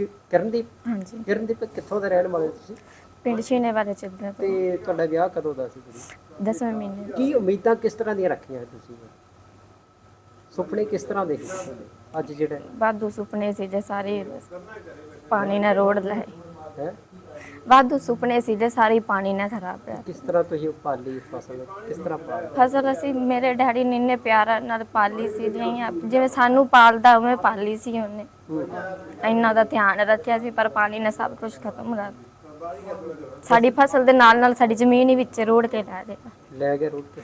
ਕਿ- ਕਿਰਨਦੀਪ ਹਾਂਜੀ। ਕਿਰਨਦੀਪ ਕਿੱਥੋਂ ਦੇ ਰਹਿਣ ਵਾਲੇ ਹੋ ਤੁਸੀਂ? ਪਿੰਡ ਛੀਨੇ ਵਾਲੇ ਚੱਲਦਾ ਤੇ। ਤੁਹਾਡਾ ਵਿਆਹ ਕਦੋਂ ਦਾ ਸੀ ਜੀ? ਦਸਵੇਂ ਮਹੀਨੇ ਕੀ ਉਮੀਦਾਂ ਕਿਸ ਤਰ੍ਹਾਂ ਦੀਆਂ ਰੱਖੀਆਂ ਤੁਸੀਂ? ਸੁਪਨੇ ਕਿਸ ਤਰ੍ਹਾਂ ਦੇ ਸੀ? ਅੱਜ ਜਿਹੜਾ? ਵਾਧੂ ਸੁਪਨੇ ਸੀ ਜੇ ਸਾਰੇ ਪਾਣੀ ਨਾਲ ਰੋੜ ਲਏ। ਹੈ? ਵਾਧੂ ਸੁਪਨੇ ਸੀ ਜੇ ਸਾਰੇ ਪਾਣੀ ਨਾਲ ਖਰਾਬ ਪਿਆ ਕਿਸ ਤਰ੍ਹਾਂ ਤੁਸੀਂ ਪਾਲੀ ਫਸਲ? ਕਿਸ ਤਰ੍ਹਾਂ ਪਾਲੀ? ਫਸਲ ਅਸੀਂ ਮੇਰੇ ਡੈਡੀ ਨੇ ਇੰਨੇ ਪਿਆਰ ਨਾਲ ਪਾਲੀ ਸੀ ਜਿਵੇਂ ਜਿਵੇਂ ਸਾਨੂੰ ਪਾਲਦਾ ਉਵੇਂ ਪਾਲੀ ਸੀ ਉਹਨੇ। ਹੂੰ। ਇੰਨਾ ਦਾ ਧਿਆਨ ਰੱਖਿਆ ਸੀ ਪਰ ਪਾਣੀ ਨੇ ਸਭ ਕੁਝ ਖਤਮ ਕਰ ਦਿੱਤਾ। ਸਾਡੀ ਫਸਲ ਦੇ ਨਾਲ ਨਾਲ ਸਾਡੀ ਜ਼ਮੀਨ ਹੀ ਵਿੱਚ ਰੋੜ ਕੇ ਲੈ ਗਿਆ ਲੈ ਗਏ ਰੁੱਟ ਕੇ।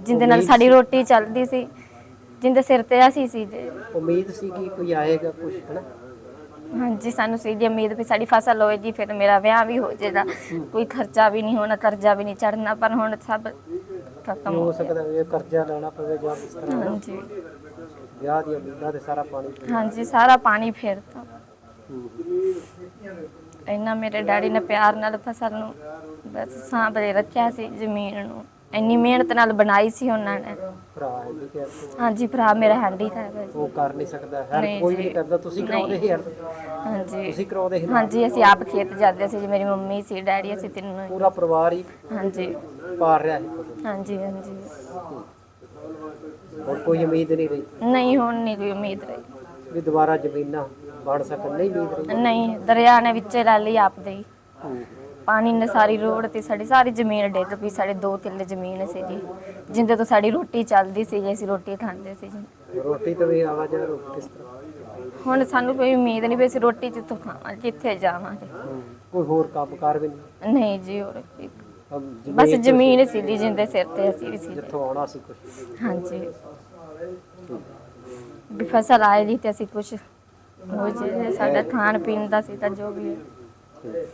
ਜਿੰਦੇ ਨਾਲ ਸਾਡੀ ਰੋਟੀ ਚੱਲਦੀ ਸੀ ਜਿੰਦੇ ਸਿਰ ਤੇ ਅਸੀਂ ਸੀ ਜੇ। ਉਮੀਦ ਸੀ ਕਿ ਕੋਈ ਆਏਗਾ ਕੁਝ ਹਨਾ? ਹਾਂਜੀ ਸਾਨੂੰ ਸੀ ਦੀ ਉਮੀਦ ਵੀ ਸਾਡੀ ਫਸਲ ਹੋਏਗੀ ਫਿਰ ਮੇਰਾ ਵਿਆਹ ਵੀ ਹੋ ਜਾਏਗਾ ਕੋਈ ਖਰਚਾ ਵੀ ਨਹੀਂ ਹੋਣਾ ਕਰਜ਼ਾ ਵੀ ਨਹੀਂ ਚੜਨਾ ਪਰ ਹੁਣ ਸਭ ਖਤਮ ਹੋ ਗਿਆ। ਸਕਦਾ ਇਹ ਕਰਜ਼ਾ ਲੈਣਾ ਪਵੇ ਜਾਂ ਕਿਸ ਤਰ੍ਹਾਂ ਹਾਂਜੀ। ਵਿਆਹ ਦੀਆਂ ਉਮੀਦਾਂ ਤੇ ਸਾਰਾ ਪਾਣੀ ਪੀ ਹਾਂਜੀ ਸਾਰਾ ਪਾਣੀ ਫੇਰਤਾ ਹੂੰ। ਇੰਨਾ ਮੇਰੇ ਡੈਡੀ ਨੇ ਪਿਆਰ ਨਾਲ ਫਸਲ ਨੂੰ ਬਸ ਸਾਂਭੇ ਰੱਖਿਆ ਸੀ ਜ਼ਮੀਨ ਨੂੰ। ਇੰਨੀ ਮਿਹਨਤ ਨਾਲ ਬਣਾਈ ਸੀ ਉਹਨਾਂ ਨੇ। ਭਰਾ ਹੈ ਜੀ ਕਿ ਹਾਂਜੀ ਭਰਾ ਮੇਰਾ ਹੈਂਡੀ ਹੈ ਜੀ। ਉਹ ਕਰ ਨਹੀਂ ਸਕਦਾ। ਨਹੀਂ ਕੋਈ ਵੀ ਜੀ। ਨਹੀਂ ਕਰਦਾ। ਤੁਸੀਂ ਕਰਾਉਂਦੇ ਹੈਲਪ। ਹਾਂਜੀ। ਤੁਸੀਂ ਕਰਾਉਂਦੇ ਨਾ? ਹਾਂਜੀ ਅਸੀਂ ਆਪ ਖੇਤ ਜਾਂਦੇ ਸੀ ਜੀ। ਮੇਰੀ ਮੰਮੀ ਸੀ ਡੈਡੀ ਅਸੀਂ ਤਿੰਨੋਂ। ਹੀ। ਪੂਰਾ ਪਰਿਵਾਰ ਹੀ ਹਾਂਜੀ। ਪਾਰ ਰਿਹਾ ਹਾਂਜੀ ਹਾਂਜੀ। ਹੋਰ ਕੋਈ ਉਮੀਦ ਨਹੀਂ ਰਹੀ? ਨਹੀਂ ਹੁਣ ਨਹੀਂ ਕੋਈ ਉਮੀਦ ਰਹੀ। ਵੀ ਦੁਬਾਰਾ ਜ਼ਮੀਨਾਂ ਬਣ ਸਕਣ ਨਹੀਂ ਉਮੀਦ ਰਹੀ? ਨਹੀਂ ਦਰਿਆ ਨੇ ਵਿੱਚੇ ਲੈ ਲਈ ਆਪਦੇ ਹੀ। ਪਾਣੀ ਨੇ ਸਾਰੀ ਰੋਡ ਤੇ ਸਾਡੀ ਸਾਰੀ ਜ਼ਮੀਨ ਡਿੱਗ ਪਈ ਸਾਡੇ ਦੋ ਕਿੱਲੇ ਜ਼ਮੀਨ ਸੀ ਜੀ ਜਿੰਦੇ ਤੋਂ ਸਾਡੀ ਰੋਟੀ ਚੱਲਦੀ ਸੀ ਜੀ ਅਸੀਂ ਰੋਟੀ ਖਾਂਦੇ ਸੀ ਜੀ ਰੋਟੀ ਤੋਂ ਵੀ ਆਵਾਜ਼ ਆ ਰੋਟੀ ਕਿਸ ਤਰ੍ਹਾਂ? ਹੁਣ ਸਾਨੂੰ ਕੋਈ ਉਮੀਦ ਨਹੀਂ ਵੀ ਅਸੀਂ ਰੋਟੀ ਜਿੱਥੋਂ ਖਾਵਾਂਗੇ ਕਿੱਥੇ ਜਾਵਾਂਗੇ। ਕੋਈ ਹੋਰ ਕੰਮਕਾਰ ਵੀ ਨਹੀਂ? ਨਹੀਂ ਜੀ ਹੋਰ ਕੀ। ਬਸ ਜ਼ਮੀਨ ਸੀ ਜਿੰਦੇ ਸਿਰ ਤੇ ਅਸੀਂ ਵੀ ਸੀ। ਜਿੱਥੋਂ ਆਉਣਾ ਸੀ ਕੁਝ ਹਾਂਜੀ। ਵੀ ਫਸਲ ਆਏਗੀ ਤੇ ਅਸੀਂ ਕੁਝ ਹੋ ਜੇ ਸਾਡਾ ਖਾਣ ਪੀਣ ਦਾ ਸੀ ਤਾਂ ਜੋ ਵੀ। ਹੈ